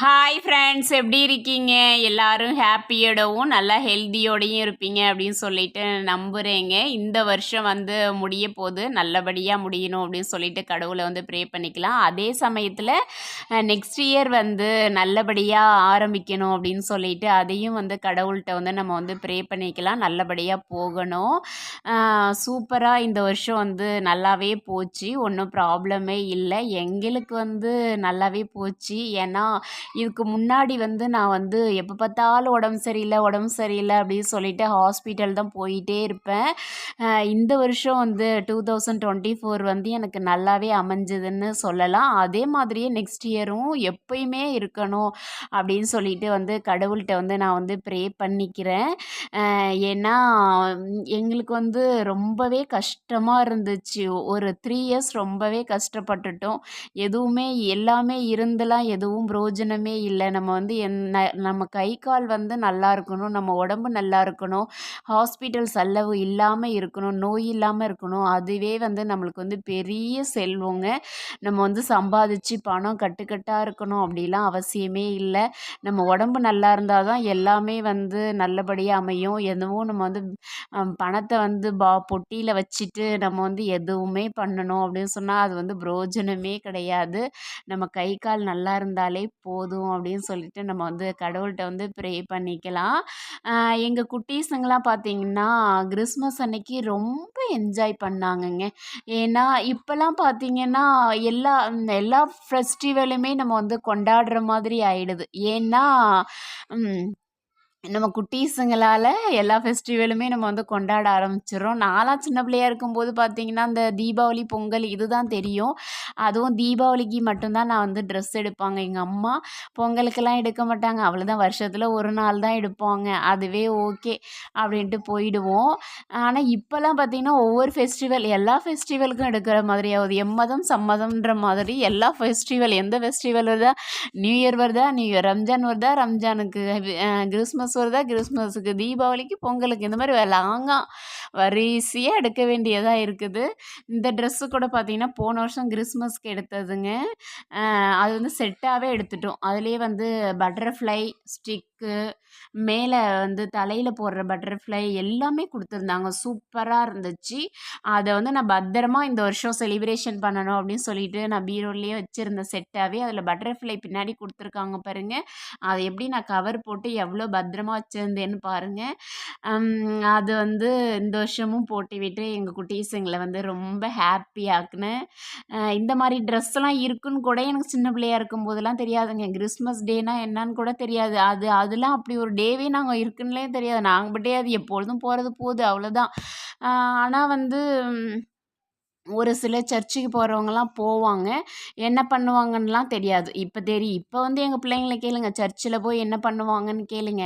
Hi friends எப்படி இருக்கீங்க? எல்லாரும் ஹாப்பியோடவும் நல்லா ஹெல்த்தியோடையும் இருப்பீங்க அப்படின்னு சொல்லிட்டு நம்புகிறேங்க இந்த வருஷம் வந்து முடிய போது நல்லபடியாக முடியணும் அப்படின்னு சொல்லிட்டு கடவுளை வந்து ப்ரே பண்ணிக்கலாம். அதே சமயத்தில் நெக்ஸ்ட் இயர் வந்து நல்லபடியாக ஆரம்பிக்கணும் அப்படின்னு சொல்லிட்டு அதையும் வந்து கடவுள்கிட்ட வந்து நம்ம வந்து ப்ரே பண்ணிக்கலாம். நல்லபடியாக போகணும். சூப்பராக இந்த வருஷம் வந்து நல்லாவே போச்சு. ஒன்றும் ப்ராப்ளமே இல்லை. எங்களுக்கு வந்து நல்லாவே போச்சு. ஏன்னா இதுக்கு முன்னாடி வந்து நான் வந்து எப்போ பார்த்தாலும் உடம்பு சரியில்லை உடம்பு சரியில்லை அப்படின்னு சொல்லிட்டு ஹாஸ்பிட்டல் தான் போயிட்டே இருப்பேன். இந்த வருஷம் வந்து டூ தௌசண்ட் டுவெண்ட்டி ஃபோர் வந்து எனக்கு நல்லாவே அமைஞ்சதுன்னு சொல்லலாம். அதே மாதிரியே நெக்ஸ்ட் இயரும் எப்பயுமே இருக்கணும் அப்படின்னு சொல்லிட்டு வந்து கடவுள்கிட்ட வந்து நான் வந்து ப்ரே பண்ணிக்கிறேன். ஏன்னா எங்களுக்கு வந்து ரொம்பவே கஷ்டமாக இருந்துச்சு. ஒரு த்ரீ இயர்ஸ் ரொம்பவே கஷ்டப்பட்டுட்டோம். எதுவுமே எல்லாமே இருந்தெல்லாம் எதுவும் பிரோஜனம் பிரயோஜனமே இல்லை. நம்ம வந்து என்ன நம்ம கை கால் வந்து நல்லா இருக்கணும். நம்ம உடம்பு நல்லா இருக்கணும். ஹாஸ்பிட்டல் செலவு இல்லாமல் இருக்கணும். நோய் இல்லாமல் இருக்கணும். அதுவே வந்து நம்மளுக்கு வந்து பெரிய செல்வங்க. நம்ம வந்து சம்பாதிச்சு பணம் கட்டுக்கட்டாக இருக்கணும் அப்படிலாம் அவசியமே இல்லை. நம்ம உடம்பு நல்லா இருந்தால் தான் எல்லாமே வந்து நல்லபடியாக அமையும். எதுவும் நம்ம வந்து பணத்தை வந்து பா பொட்டியில் வச்சுட்டு நம்ம வந்து எதுவுமே பண்ணணும் அப்படின்னு சொன்னால் அது வந்து பிரோஜனமே கிடையாது. நம்ம கை கால் நல்லா இருந்தாலே போதும். போதும் அப்படின்னு சொல்லிட்டு நம்ம வந்து கடவுள்கிட்ட வந்து ப்ரே பண்ணிக்கலாம். எங்கள் குட்டீஸுங்கெலாம் பார்த்திங்கன்னா கிறிஸ்மஸ் அன்னைக்கு ரொம்ப என்ஜாய் பண்ணாங்கங்க. ஏன்னா இப்போல்லாம் பார்த்திங்கன்னா எல்லா எல்லா ஃபெஸ்டிவலுமே நம்ம வந்து கொண்டாடுற மாதிரி ஆயிடுது. ஏன்னா நம்ம குட்டீஸுங்களால் எல்லா ஃபெஸ்டிவலுமே நம்ம வந்து கொண்டாட ஆரம்பிச்சிடுறோம். நான்லாம் சின்ன பிள்ளையா இருக்கும்போது பார்த்திங்கன்னா அந்த தீபாவளி பொங்கல் இது தான் தெரியும். அதுவும் தீபாவளிக்கு மட்டும்தான் நான் வந்து ட்ரெஸ் எடுப்பாங்க. எங்கள் அம்மா பொங்கலுக்கெல்லாம் எடுக்க மாட்டாங்க. அவ்வளோதான் வருஷத்தில் ஒரு நாள் தான் எடுப்பாங்க. அதுவே ஓகே அப்படின்ட்டு போயிடுவோம். ஆனால் இப்போல்லாம் பார்த்திங்கன்னா ஒவ்வொரு ஃபெஸ்டிவல் எல்லா ஃபெஸ்டிவலுக்கும் எடுக்கிற மாதிரி ஆகுது எம்மதம் சம்மதம்ன்ற மாதிரி எல்லா ஃபெஸ்டிவல் எந்த ஃபெஸ்டிவல் வருதா? நியூ இயர் வருதா? நியூ இயர் ரம்ஜான் வருதா? ரம்ஜானுக்கு கிறிஸ்மஸ் வருதா கிறிஸ்மஸுக்கு தீபாவளிக்கு பொங்கலுக்கு இந்த மாதிரி லாங்காக வரிசையாக எடுக்க வேண்டியதாக இருக்குது. இந்த ட்ரெஸ்ஸு கூட பார்த்திங்கன்னா போன வருஷம் கிறிஸ்மஸ்க்கு எடுத்ததுங்க. அது வந்து செட்டாகவே எடுத்துட்டோம். அதுலேயே வந்து பட்டர்ஃப்ளை ஸ்டிக் நெக்கு மேலே வந்து தலையில் போடுற பட்டர்ஃப்ளை எல்லாமே கொடுத்துருந்தாங்க. சூப்பராக இருந்துச்சு. அதை வந்து நான் பத்திரமா இந்த வருஷம் செலிப்ரேஷன் பண்ணணும் அப்படின்னு சொல்லிட்டு நான் பீரோலேயே வச்சுருந்த செட்டாகவே அதில் பட்டர்ஃப்ளை பின்னாடி கொடுத்துருக்காங்க பாருங்கள் அதை எப்படி நான் கவர் போட்டு எவ்வளோ பத்திரமா வச்சுருந்தேன்னு பாருங்கள் அது வந்து இந்த வருஷமும் போட்டு விட்டு எங்கள் குட்டீஸுங்களை வந்து ரொம்ப ஹாப்பியாக்குனேன் இந்த மாதிரி ட்ரெஸ்லாம் இருக்குன்னு கூட எனக்கு சின்ன பிள்ளையா இருக்கும் போதெல்லாம் தெரியாதுங்க கிறிஸ்மஸ் டேனா என்னன்னு கூட தெரியாது. அது அதெல்லாம் அப்படி ஒரு டேவே நாங்கள் இருக்குன்னே தெரியாது. நாங்கள் பட்டே அது எப்பொழுதும் போகிறது போகுது அவ்வளோதான் ஆனால் வந்து ஒரு சில சர்ச்சுக்கு போகிறவங்கலாம் போவாங்க. என்ன பண்ணுவாங்கன்னுலாம் தெரியாது. இப்போ தெரியும் இப்போ வந்து எங்கள் பிள்ளைங்கள கேளுங்க. சர்ச்சில் போய் என்ன பண்ணுவாங்கன்னு கேளுங்க.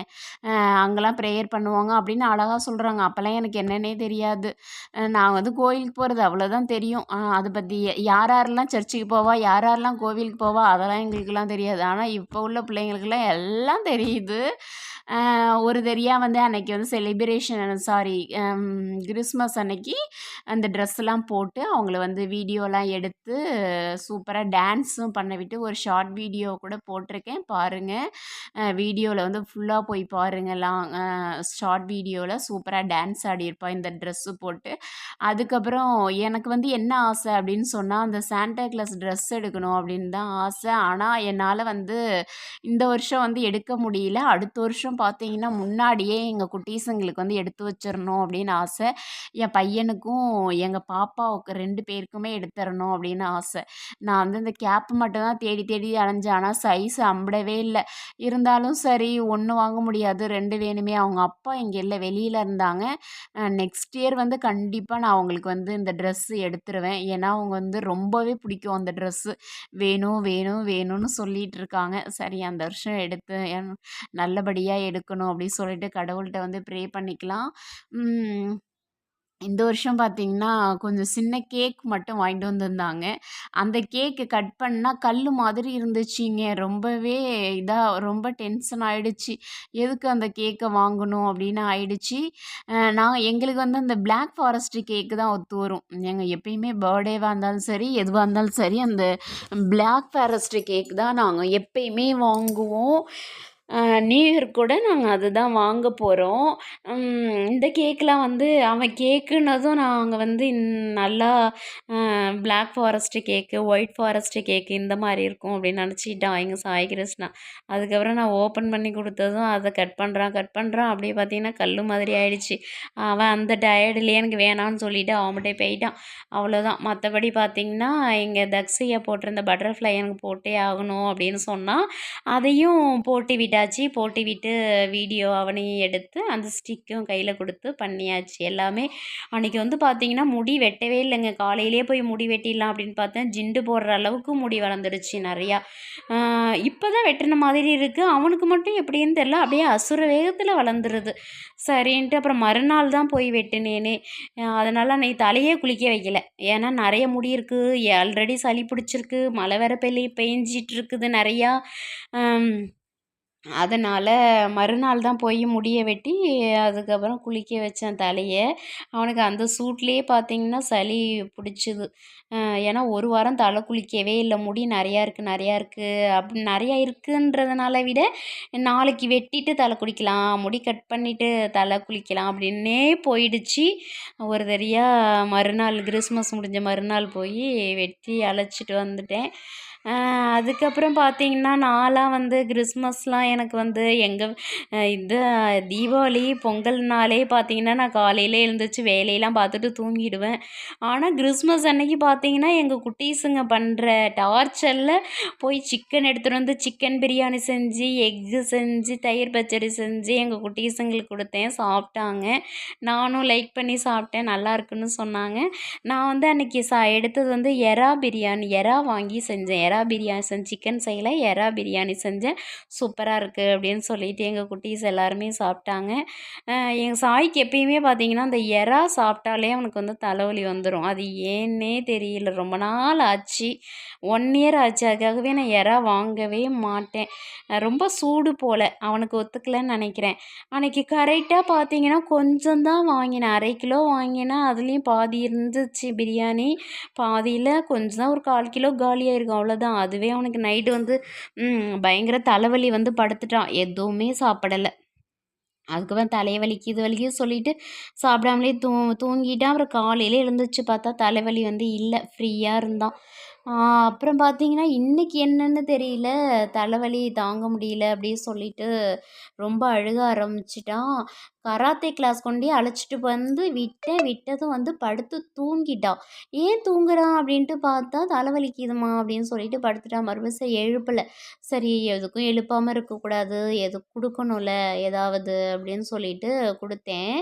அங்கெல்லாம் ப்ரேயர் பண்ணுவாங்க அப்படின்னு அழகாக சொல்கிறாங்க அப்போல்லாம் எனக்கு என்னன்னே தெரியாது. நான் வந்து கோயிலுக்கு போகிறது அவ்வளோதான் தெரியும். அதை பற்றி யார் யாரெல்லாம் சர்ச்சுக்கு போவா யார் யாரெல்லாம் கோவிலுக்கு போவா அதெல்லாம் எங்களுக்கெல்லாம் தெரியாது. ஆனால் இப்போ உள்ள பிள்ளைங்களுக்கெல்லாம் எல்லாம் தெரியுது. ஒரு தெரியாக வந்து அன்னைக்கு வந்து செலிப்ரேஷன் சாரி கிறிஸ்மஸ் அன்னைக்கு அந்த ட்ரெஸ்லாம் போட்டு அவங்கள வந்து வீடியோலாம் எடுத்து சூப்பராக டான்ஸும் பண்ண விட்டு ஒரு ஷார்ட் வீடியோ கூட போட்டிருக்கேன். பாருங்கள் வீடியோவில் வந்து ஃபுல்லாக போய் பாருங்கலாம் ஷார்ட் வீடியோவில் சூப்பராக டான்ஸ் ஆடியிருப்பாள் இந்த ட்ரெஸ்ஸு போட்டு. அதுக்கப்புறம் எனக்கு வந்து என்ன ஆசை அப்படின்னு சொன்னால் அந்த சாண்டா கிளாஸ் ட்ரெஸ் எடுக்கணும் அப்படின்னு தான் ஆசை. ஆனால் என்னால் வந்து இந்த வருஷம் வந்து எடுக்க முடியல. அடுத்த வருஷம் பார்த்தீங்கன்னா முன்னாடியே எங்கள் குட்டீஸுங்களுக்கு வந்து எடுத்து வச்சிடணும் அப்படின்னு ஆசை. என் பையனுக்கும் எங்கள் பாப்பாவுக்கு ரெண்டு பேருக்குமே எடுத்துடணும் அப்படின்னு ஆசை. நான் வந்து இந்த கேப் மட்டும்தான் தேடி தேடி அலைஞ்சேன். ஆனால் சைஸ் அம்பிடவே இல்லை. இருந்தாலும் சரி ஒன்று வாங்க முடியாது. ரெண்டு வேணுமே. அவங்க அப்பா இங்கே இல்லை வெளியில் இருந்தாங்க. நெக்ஸ்ட் இயர் வந்து கண்டிப்பாக நான் அவங்களுக்கு வந்து இந்த ட்ரெஸ்ஸு எடுத்துருவேன். ஏன்னா அவங்க வந்து ரொம்பவே பிடிக்கும் அந்த ட்ரெஸ்ஸு வேணும் வேணும் வேணும்னு சொல்லிகிட்டு இருக்காங்க. சரி அந்த வருஷம் எடுத்து நல்லபடியாக எடுக்கணும் அப்படின்னு சொல்லிட்டு கடவுள்கிட்ட வந்து ப்ரே பண்ணிக்கலாம் இந்த வருஷம் பார்த்தீங்கன்னா, கொஞ்சம் சின்ன கேக் மட்டும் வாங்கிட்டு வந்திருந்தாங்க. அந்த கேக்கு கட் பண்ணால் கல் மாதிரி இருந்துச்சுங்க. ரொம்பவே இதாக ரொம்ப டென்ஷன் ஆகிடுச்சு எதுக்கு அந்த கேக்கை வாங்கணும் அப்படின்னு ஆயிடுச்சு. நான் எங்களுக்கு வந்து அந்த பிளாக் ஃபாரஸ்ட் கேக்கு தான் ஒத்து வரும். எங்கள் எப்பயுமே பர்த்டேவாக இருந்தாலும் சரி, எதுவாக இருந்தாலும் சரி, அந்த பிளாக் ஃபாரஸ்ட் கேக் தான் நாங்கள் எப்பயுமே வாங்குவோம். நியூ இயர் கூட நாங்கள் அதுதான் வாங்க போகிறோம் இந்த கேக்கெலாம் வந்து அவன் கேக்குனதும் நாங்கள் வந்து நல்லா black forest cake white forest cake இந்த மாதிரி இருக்கும் அப்படின்னு நினச்சிட்டான் எங்கள் சாய் கிருஷ்ணா அதுக்கப்புறம் நான் ஓப்பன் பண்ணி கொடுத்ததும் அதை கட் பண்ணுறான் கட் பண்ணுறான் அப்படியே பார்த்தீங்கன்னா கல் மாதிரி ஆயிடுச்சு. அவன் அந்த டயர்டுலேயே எனக்கு வேணான்னு சொல்லிவிட்டு அவன்கிட்ட போயிட்டான். அவ்வளோதான் மற்றபடி பார்த்திங்கன்னா எங்கள் தக்ஸியை போட்டிருந்த பட்டர்ஃப்ளை எனக்கு போட்டே ஆகணும் அப்படின்னு சொன்னால் அதையும் போட்டு விட்டா விட்டாச்சு போட்டு விட்டு வீடியோ அவனையும் எடுத்து அந்த ஸ்டிக்கும் கையில் கொடுத்து பண்ணியாச்சு. எல்லாமே அன்றைக்கி வந்து பார்த்திங்கன்னா முடி வெட்டவே இல்லைங்க. காலையிலே போய் முடி வெட்டிடலாம் அப்படின்னு பார்த்தேன். ஜிண்டு போடுற அளவுக்கு முடி வளர்ந்துருச்சு நிறையா. இப்போ தான் வெட்டின மாதிரி இருக்குது அவனுக்கு மட்டும் எப்படின்னு தெரில அப்படியே அசுர வேகத்தில் வளர்ந்துருது. சரின்ட்டு அப்புறம் மறுநாள் தான் போய் வெட்டினேனே. அதனால் அன்றைக்கி தலையே குளிக்க வைக்கல. ஏன்னா நிறைய முடி இருக்குது ஆல்ரெடி சளி பிடிச்சிருக்கு. மழை வேற பெய்ய பெஞ்சிட்டு இருக்குது நிறையா. அதனால் மறுநாள் தான் போய் முடியை வெட்டி அதுக்கப்புறம் குளிக்க வச்சேன் தலையை. அவனுக்கு அந்த சூட்லேயே பார்த்திங்கன்னா சளி பிடிச்சிது. ஏன்னா ஒரு வாரம் தலை குளிக்கவே இல்லை. முடி நிறையா இருக்குது நிறையா இருக்குது அப்படி நிறையா இருக்குன்றதுனால விட நாளைக்கு வெட்டிட்டு தலை குளிக்கலாம் முடி கட் பண்ணிவிட்டு தலை குளிக்கலாம் அப்படின்னே போயிடுச்சு. ஒரு தரியாக மறுநாள் கிறிஸ்மஸ் முடிஞ்ச மறுநாள் போய் வெட்டி அழைச்சிட்டு வந்துட்டேன். அதுக்கப்புறம் பார்த்திங்கன்னா நான்லாம் வந்து கிறிஸ்மஸ்லாம் எனக்கு வந்து எங்கள் இது தீபாவளி பொங்கல்னாலே பார்த்திங்கன்னா நான் காலையில் எழுந்திரிச்சி வேலையெல்லாம் பார்த்துட்டு தூங்கிடுவேன். ஆனால் கிறிஸ்மஸ் அன்னைக்கு பார்த்திங்கன்னா எங்கள் குட்டீஸுங்க பண்ணுற டார்ச்சரில் போய் சிக்கன் எடுத்துகிட்டு வந்து சிக்கன் பிரியாணி செஞ்சு எக்கு செஞ்சு தயிர் பச்சடி செஞ்சு எங்கள் குட்டீஸுங்களுக்கு கொடுத்தேன் சாப்பிட்டாங்க. நானும் லைக் பண்ணி சாப்பிட்டேன் நல்லா இருக்குன்னு சொன்னாங்க. நான் வந்து அன்றைக்கி சா எடுத்தது வந்து எறா பிரியாணி எறா வாங்கி செஞ்சேன். எறா பிரியாணி செஞ்சு சிக்கன் செய்யலை எறா பிரியாணி செஞ்சேன். சூப்பராக இருக்குது அப்படின்னு சொல்லிட்டு எங்கள் குட்டீஸ் எல்லாருமே சாப்பிட்டாங்க. எங்கள் சாய்க்கு எப்பயுமே பார்த்தீங்கன்னா அந்த எறா சாப்பிட்டாலே அவனுக்கு வந்து தலைவலி வந்துடும் அது ஏன்னே தெரியல. ரொம்ப நாள் ஆச்சு. ஒன் இயர் ஆச்சு. அதுக்காகவே நான் எறா வாங்கவே மாட்டேன். ரொம்ப சூடு போல். அவனுக்கு ஒத்துக்கலைன்னு நினைக்கிறேன். அன்றைக்கி கரெக்டாக பார்த்தீங்கன்னா கொஞ்சம் தான் வாங்கினேன். அரை கிலோ வாங்கினேன் அதுலேயும் பாதி இருந்துச்சு பிரியாணி. பாதியில் கொஞ்சம் தான் ஒரு கால் கிலோ காலியாயிருக்கும் அவ்வளோதான் தான் அதுவே அவனுக்கு நைட்டு வந்து பயங்கர தலைவலி வந்து படுத்துட்டான். எதுவுமே சாப்பிடலை. அதுக்கப்புறம் தலைவலிக்கு இது வலிக்கும் சொல்லிட்டு சாப்பிடாமலே தூ தூங்கிட்டான். அப்புறம் காலையில் எழுந்துச்சு பார்த்தா தலைவலி வந்து இல்லை ஃப்ரீயாக இருந்தான். அப்புறம் பார்த்தீங்கன்னா இன்றைக்கி என்னன்னு தெரியல. தலைவலி தாங்க முடியல அப்படின்னு சொல்லிட்டு ரொம்ப அழுக ஆரம்பிச்சிட்டான். கராத்தே கிளாஸ் கொண்டு அழைச்சிட்டு வந்து விட்டேன். விட்டதும் வந்து படுத்து தூங்கிட்டான். ஏன் தூங்குறான் அப்படின்ட்டு பார்த்தா தலைவலிக்குதுமா அப்படின்னு சொல்லிட்டு படுத்துட்டா. மறுபடியும் சரி எழுப்பலை. சரி எதுக்கும் எழுப்பாமல் இருக்கக்கூடாது. எது கொடுக்கணும்ல ஏதாவது அப்படின்னு சொல்லிட்டு கொடுத்தேன்.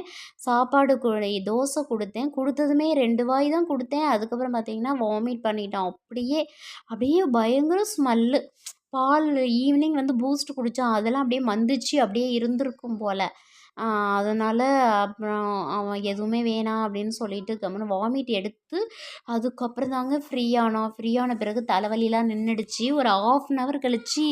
சாப்பாடு கு தோசை கொடுத்தேன். கொடுத்ததுமே ரெண்டு வாய் தான் கொடுத்தேன். அதுக்கப்புறம் பார்த்தீங்கன்னா வாமிட் பண்ணிட்டான். அப்படியே அப்படியே பயங்கர ஸ்மெல்லு பால் ஈவினிங் வந்து பூஸ்ட் குடித்தான் அதெல்லாம் அப்படியே மந்திச்சு அப்படியே இருந்திருக்கும் போல். அதனால் அப்புறம் அவன் எதுவுமே வேணாம் அப்படின்னு சொல்லிட்டு கம்முனு வாமிட் எடுத்து அதுக்கப்புறம் தாங்க ஃப்ரீ ஆனான். ஃப்ரீ ஆன பிறகு தலைவலிலாம் நின்றுடுச்சு ஒரு ஆஃப் அன் ஹவர் கழித்து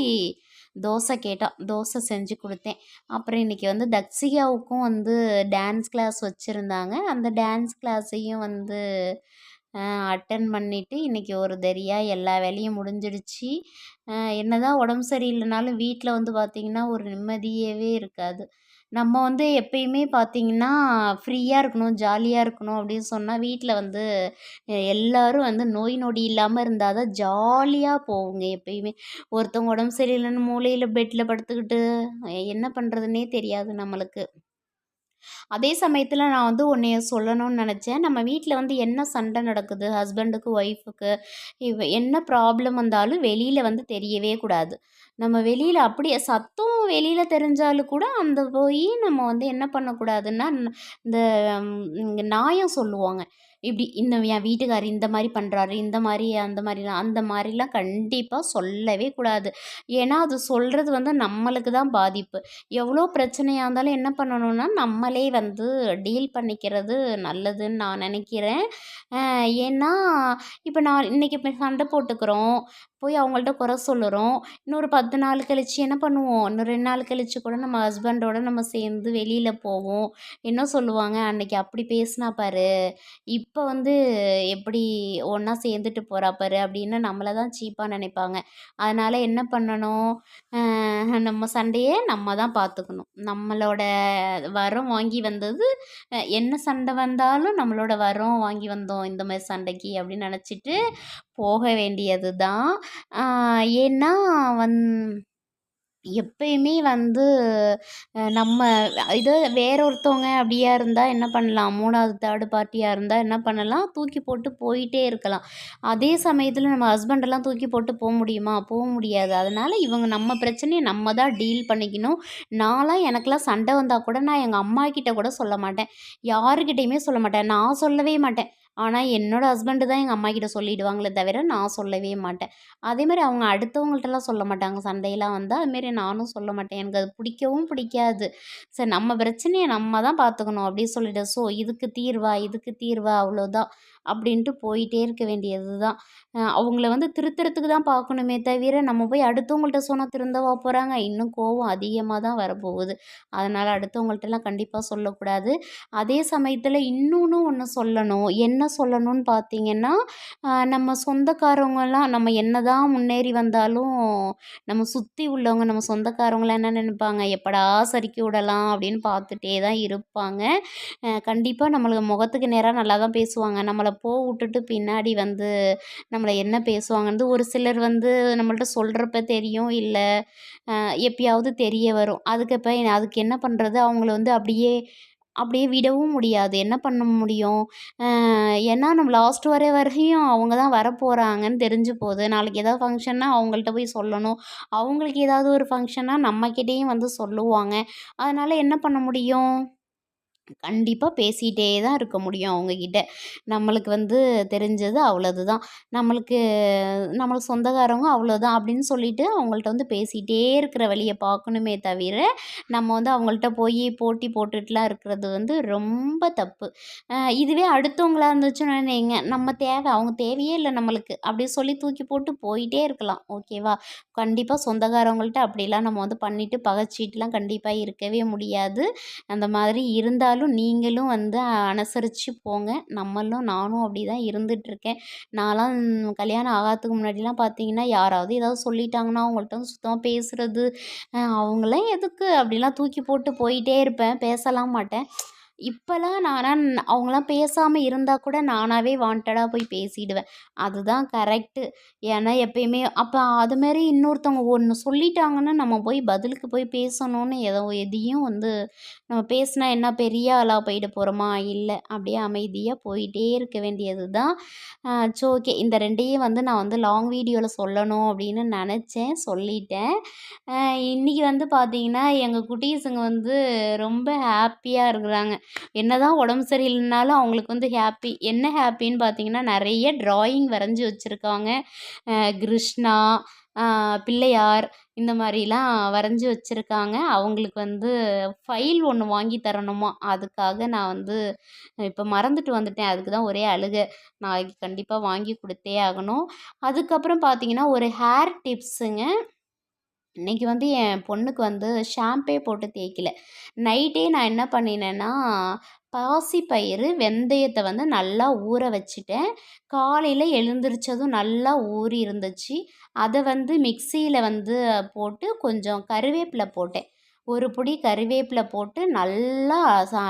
தோசை கேட்டான். தோசை செஞ்சு கொடுத்தேன். அப்புறம் இன்றைக்கி வந்து தக்ஷிகாவுக்கும் வந்து டான்ஸ் கிளாஸ் வச்சுருந்தாங்க. அந்த டான்ஸ் கிளாஸையும் வந்து அட்டன் பண்ணிவிட்டு இன்றைக்கி ஒரு தரியாக எல்லா வேலையும் முடிஞ்சிடுச்சு. என்ன தான் உடம்பு சரியில்லைனாலும் வீட்டில் வந்து பார்த்திங்கன்னா ஒரு நிம்மதியவே இருக்காது. நம்ம வந்து எப்பயுமே பார்த்திங்கன்னா ஃப்ரீயாக இருக்கணும் ஜாலியாக இருக்கணும் அப்படின்னு சொன்னால் வீட்டில் வந்து எல்லோரும் வந்து நோய் நொடி இல்லாமல் இருந்தால் தான் ஜாலியாக போகுங்க எப்பயுமே. ஒருத்தவங்க உடம்பு சரியில்லைன்னு மூலையில் பெட்டில் படுத்துக்கிட்டு என்ன பண்ணுறதுன்னே தெரியாது நம்மளுக்கு. அதே சமயத்தில் நான் வந்து உன்னைய சொல்லணும்னு நினச்சேன். நம்ம வீட்டில் வந்து என்ன சண்டை நடக்குது? ஹஸ்பண்டுக்கு ஒய்ஃபுக்கு இவ என்ன ப்ராப்ளம் வந்தாலும் வெளியில் வந்து தெரியவே கூடாது. நம்ம வெளியில் அப்படியே சத்தம் வெளியில் தெரிஞ்சாலும் கூட அந்த போய் நம்ம வந்து என்ன பண்ணக்கூடாதுன்னா இந்த நியாயம் சொல்லுவாங்க. இப்படி இந்த என் வீட்டுக்காரர் இந்த மாதிரி பண்ணுறாரு இந்த மாதிரி அந்த மாதிரிலாம் அந்த மாதிரிலாம் கண்டிப்பாக சொல்லவே கூடாது. ஏன்னா அது சொல்கிறது வந்து நம்மளுக்கு தான் பாதிப்பு. எவ்வளோ பிரச்சனையாக இருந்தாலும் என்ன பண்ணணும்னா நம்மளே வந்து டீல் பண்ணிக்கிறது நல்லதுன்னு நான் நினைக்கிறேன். ஏன்னா இப்போ நான் இன்றைக்கி இப்போ சண்டை போட்டுக்கிறோம். போய் அவங்கள்ட்ட குறை சொல்லுறோம். இன்னொரு பத்து நாள் கழிச்சு என்ன பண்ணுவோம்? இன்னும் ரெண்டு நாள் கழிச்சு கூட நம்ம ஹஸ்பண்டோட நம்ம சேர்ந்து வெளியில் போவோம். என்ன சொல்லுவாங்க? அன்னைக்கு அப்படி பேசினா பாரு. இப்போ வந்து எப்படி ஒன்றா சேர்ந்துட்டு போகிறா பாரு அப்படின்னு நம்மளை தான் சீப்பாக நினைப்பாங்க. அதனால் என்ன பண்ணணும்? நம்ம சண்டையை நம்ம தான் பார்த்துக்கணும். நம்மளோட வரம் வாங்கி வந்தது என்ன சண்டை வந்தாலும் நம்மளோட வரம் வாங்கி வந்தோம் இந்த மாதிரி சண்டைக்கு அப்படின்னு நினச்சிட்டு போக வேண்டியது தான். ஏன்னா வந் எப்பயுமே வந்து நம்ம இது வேற ஒருத்தவங்க அப்படியா இருந்தால் என்ன பண்ணலாம்? மூணாவது தேர்டு பார்ட்டியாக இருந்தால் என்ன பண்ணலாம்? தூக்கி போட்டு போயிட்டே இருக்கலாம். அதே சமயத்தில் நம்ம ஹஸ்பண்டெல்லாம் தூக்கி போட்டு போக முடியுமா? போக முடியாது. அதனால் இவங்க நம்ம பிரச்சனையை நம்ம தான் டீல் பண்ணிக்கணும். நான்லாம் எனக்கெல்லாம் சண்டை வந்தால் கூட நான் எங்கள் அம்மா கிட்ட கூட சொல்ல மாட்டேன். யாருக்கிட்டேயுமே சொல்ல மாட்டேன். நான் சொல்லவே மாட்டேன். ஆனால் என்னோடய ஹஸ்பண்டு தான் எங்கள் அம்மா கிட்ட சொல்லிவிடுவாங்களே தவிர நான் சொல்லவே மாட்டேன். அதேமாதிரி அவங்க அடுத்தவங்கள்ட்டலாம் சொல்ல மாட்டாங்க. சண்டையெல்லாம் வந்தால் அதுமாரி நானும் சொல்ல மாட்டேன். எனக்கு அது பிடிக்கவும் பிடிக்காது. சரி நம்ம பிரச்சனையை நம்ம தான் பார்த்துக்கணும் அப்படின்னு சொல்லிட்டு ஸோ இதுக்கு தீர்வா? இதுக்கு தீர்வா? அவ்வளோதான் அப்படின்ட்டு போயிட்டே இருக்க வேண்டியது தான். அவங்கள வந்து திருத்துறதுக்கு தான் பார்க்கணுமே தவிர நம்ம போய் அடுத்தவங்கள்ட்ட சொன்னால் திருந்தவா போகிறாங்க இன்னும் கோவம் அதிகமாக தான் வரப்போகுது. அதனால் அடுத்தவங்கள்ட்டலாம் கண்டிப்பாக சொல்லக்கூடாது. அதே சமயத்தில் இன்னொன்று ஒன்று சொல்லணும். என்ன சொல்லணும்னு பார்த்தீங்கன்னா நம்ம சொந்தக்காரவங்கெல்லாம் நம்ம என்ன தான் முன்னேறி வந்தாலும் நம்ம சுற்றி உள்ளவங்க நம்ம சொந்தக்காரவங்களாம் என்ன நினைப்பாங்க? எப்படா சறுக்கி விடலாம்? அப்படின்னு பார்த்துட்டே தான் இருப்பாங்க. கண்டிப்பாக நம்மளுக்கு முகத்துக்கு நேராக நல்லா தான் பேசுவாங்க. நம்மளை போ விட்டுட்டு பின்னாடி வந்து நம்மளை என்ன பேசுவாங்கன்னு ஒரு சிலர் வந்து நம்மள்ட்ட சொல்கிறப்ப தெரியும். இல்லை எப்பயாவது தெரிய வரும். அதுக்கு இப்போ அதுக்கு என்ன பண்ணுறது அவங்கள வந்து அப்படியே அப்படியே விடவும் முடியாது. என்ன பண்ண முடியும்? ஏன்னா நம்ம லாஸ்ட் வர வரையும் அவங்க தான் வரப்போகிறாங்கன்னு தெரிஞ்சு போகுது. நாளைக்கு ஏதாவது ஃபங்க்ஷன்னா அவங்கள்ட்ட போய் சொல்லணும். அவங்களுக்கு ஏதாவது ஒரு ஃபங்க்ஷன்னா நம்மக்கிட்டேயும் வந்து சொல்லுவாங்க. அதனால் என்ன பண்ண முடியும்? கண்டிப்பாக பேசிகிட்டே தான் இருக்க முடியும் அவங்கக்கிட்ட நம்மளுக்கு வந்து தெரிஞ்சது அவ்வளோது தான் நம்மளுக்கு நம்மளுக்கு சொந்தக்காரவங்க அவ்வளோதான் அப்படின்னு சொல்லிட்டு அவங்கள்ட்ட வந்து பேசிகிட்டே இருக்கிற வழியை பார்க்கணுமே தவிர நம்ம வந்து அவங்கள்ட்ட போய் போட்டி போட்டுட்டுலாம் இருக்கிறது வந்து ரொம்ப தப்பு. இதுவே அடுத்தவங்களாக இருந்துச்சுன்னு வைங்க. நம்ம தேவை அவங்க தேவையே இல்லை நம்மளுக்கு. அப்படி சொல்லி தூக்கி போட்டு போயிட்டே இருக்கலாம். ஓகேவா? கண்டிப்பாக சொந்தக்காரவங்கள்ட்ட அப்படிலாம் நம்ம வந்து பண்ணிவிட்டு பகைச்சிட்டுலாம் கண்டிப்பாக இருக்கவே முடியாது. அந்த மாதிரி இருந்தாலும் இருந்தாலும் நீங்களும் வந்து அனுசரித்து போங்க. நம்மளும் நானும் அப்படி தான் இருந்துகிட்ருக்கேன் நான்லாம் கல்யாணம் ஆகாததுக்கு முன்னாடிலாம் பார்த்தீங்கன்னா யாராவது ஏதாவது சொல்லிட்டாங்கன்னா அவங்கள்ட்ட சுத்தமாக பேசுகிறது அவங்களாம் எதுக்கு அப்படிலாம் தூக்கி போட்டு போயிட்டே இருப்பேன். பேசலாம் மாட்டேன். இப்போலாம் நானாக அவங்களாம் பேசாமல் இருந்தால் கூட நானாகவே வாண்டடாக போய் பேசிடுவேன். அதுதான் கரெக்டு ஏன்னா எப்பயுமே அப்போ அதுமாரி இன்னொருத்தவங்க ஒன்று சொல்லிட்டாங்கன்னா நம்ம போய் பதிலுக்கு போய் பேசணும்னு எதோ எதையும் வந்து நம்ம பேசினா என்ன பெரிய ஆளாக போயிட போகிறோமா இல்லை. அப்படியே அமைதியாக போயிட்டே இருக்க வேண்டியது தான் ஸோ ஓகே இந்த ரெண்டையும் வந்து நான் வந்து லாங் வீடியோவில் சொல்லணும் அப்படின்னு நினச்சேன். சொல்லிட்டேன். இன்றைக்கி வந்து பார்த்திங்கன்னா எங்கள் குட்டீஸுங்க வந்து ரொம்ப ஹாப்பியாக இருக்கிறாங்க. என்ன தான் உடம்பு சரியில்லைனாலும் அவங்களுக்கு வந்து ஹாப்பி என்ன ஹாப்பின்னு பார்த்தீங்கன்னா நிறைய ட்ராயிங் வரைஞ்சி வச்சுருக்காங்க. கிருஷ்ணா பிள்ளையார் இந்த மாதிரிலாம் வரைஞ்சி வச்சுருக்காங்க. அவங்களுக்கு வந்து ஃபைல் ஒன்று வாங்கி தரணுமா? அதுக்காக நான் வந்து இப்போ மறந்துட்டு வந்துட்டேன். அதுக்கு தான் ஒரே அழுகை. நாளைக்கு கண்டிப்பாக வாங்கி கொடுத்தே ஆகணும். அதுக்கப்புறம் பார்த்தீங்கன்னா ஒரு ஹேர் டிப்ஸுங்க இன்றைக்கி வந்து என் பொண்ணுக்கு வந்து ஷாம்பே போட்டு தேய்க்கல. நைட்டே நான் என்ன பண்ணினேன்னா பாசிப்பயிறு வெந்தயத்தை வந்து நல்லா ஊற வச்சுட்டேன். காலையில் எழுந்திரிச்சதும் நல்லா ஊறி இருந்துச்சு அதை வந்து மிக்சியில் வந்து போட்டு கொஞ்சம் கருவேப்பிலை போட்டேன். ஒரு பொடி கறிவேப்பிலை போட்டு நல்லா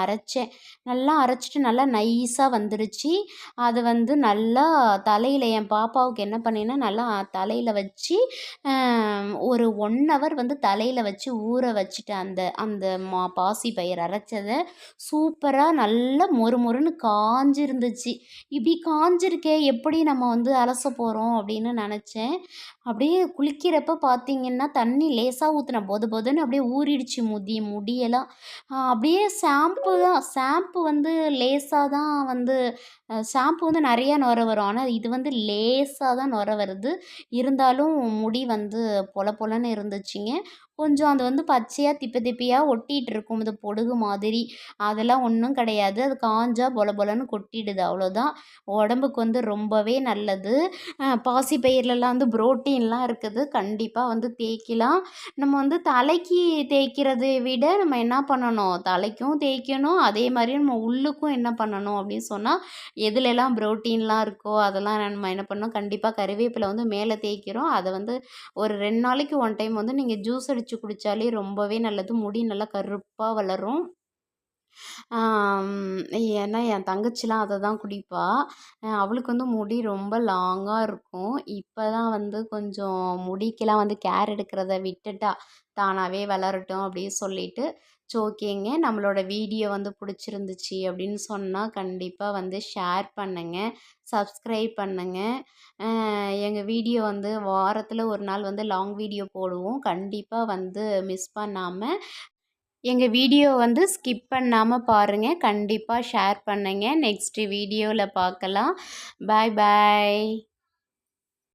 அரைச்சேன். நல்லா அரைச்சிட்டு நல்லா நைஸாக வந்துருச்சு. அது வந்து நல்லா தலையில் என் பாப்பாவுக்கு என்ன பண்ணினேன்னா நல்லா தலையில் வச்சு ஒரு ஒன் ஹவர் வந்து தலையில் வச்சு ஊற வச்சுட்டேன் அந்த அந்த மா பாசி பயிர் அரைச்சதை சூப்பராக நல்லா மொறு மொறுன்னு காஞ்சிருந்துச்சு. இப்படி காஞ்சிருக்கே எப்படி நம்ம வந்து அலச போகிறோம் அப்படின்னு நினச்சேன். அப்படியே குளிக்கிறப்ப பார்த்தீங்கன்னா, தண்ணி லேசாக ஊற்றின பொத போதுன்னு அப்படியே ஊறிடுச்சு முதி முடியெல்லாம். அப்படியே ஷாம்பு தான் ஷாம்பு வந்து லேசாக தான் வந்து ஷாம்பு வந்து நிறையா நொர வரும். ஆனால் இது வந்து லேசாக தான் நொர வருது. இருந்தாலும் முடி வந்து பொல பொலன்னு இருந்துச்சுங்க. கொஞ்சம் அது வந்து பச்சையாக திப்பி திப்பியாக ஒட்டிகிட்டு இருக்கும். இது பொடுகு மாதிரி. அதெல்லாம் ஒன்றும் கிடையாது. அது காஞ்சா பொல பொலன்னு கொட்டிடுது அவ்வளோதான். உடம்புக்கு வந்து ரொம்பவே நல்லது. பாசி பாசிப்பயிர்லலாம் வந்து புரோட்டீன்லாம் இருக்குது. கண்டிப்பாக வந்து தேய்க்கலாம். நம்ம வந்து தலைக்கு தேய்க்கிறதை விட நம்ம என்ன பண்ணணும், தலைக்கும் தேய்க்கணும். அதே மாதிரி நம்ம உள்ளுக்கும் என்ன பண்ணணும் அப்படின்னு சொன்னால் எதுலெல்லாம் புரோட்டீன்லாம் இருக்கோ அதெல்லாம் நம்ம என்ன பண்ணணும், கண்டிப்பாக கருவேப்பிலை வந்து மேலே தேய்க்கிறோம். அதை வந்து ஒரு ரெண்டு நாளைக்கு ஒன் டைம் வந்து நீங்கள் ஜூஸ் அடிச்சு குடிச்சாலே ரொம்பவே நல்லது. முடி நல்லா கருப்பாக வளரும். ஏன்னா என் தங்கச்சிலாம் அதை தான் குடிப்பா. அவளுக்கு வந்து முடி ரொம்ப லாங்காக இருக்கும். இப்போ தான் வந்து கொஞ்சம் முடிக்கெலாம் வந்து கேர் எடுக்கிறத விட்டுட்டா. தானாகவே வளரட்டும் அப்படின்னு சொல்லிட்டு. ஸோ ஓகேங்க. நம்மளோட வீடியோ வந்து பிடிச்சிருந்துச்சி அப்படின்னு சொன்னால் கண்டிப்பாக வந்து ஷேர் பண்ணுங்க. சப்ஸ்கிரைப் பண்ணுங்க. எங்கள் வீடியோ வந்து வாரத்தில் ஒரு நாள் வந்து லாங் வீடியோ போடுவோம். கண்டிப்பாக வந்து மிஸ் பண்ணாமல் எங்கள் வீடியோ வந்து ஸ்கிப் பண்ணாமல் பாருங்க. கண்டிப்பாக ஷேர் பண்ணுங்க. நெக்ஸ்ட் வீடியோவில் பார்க்கலாம். பாய் பாய்.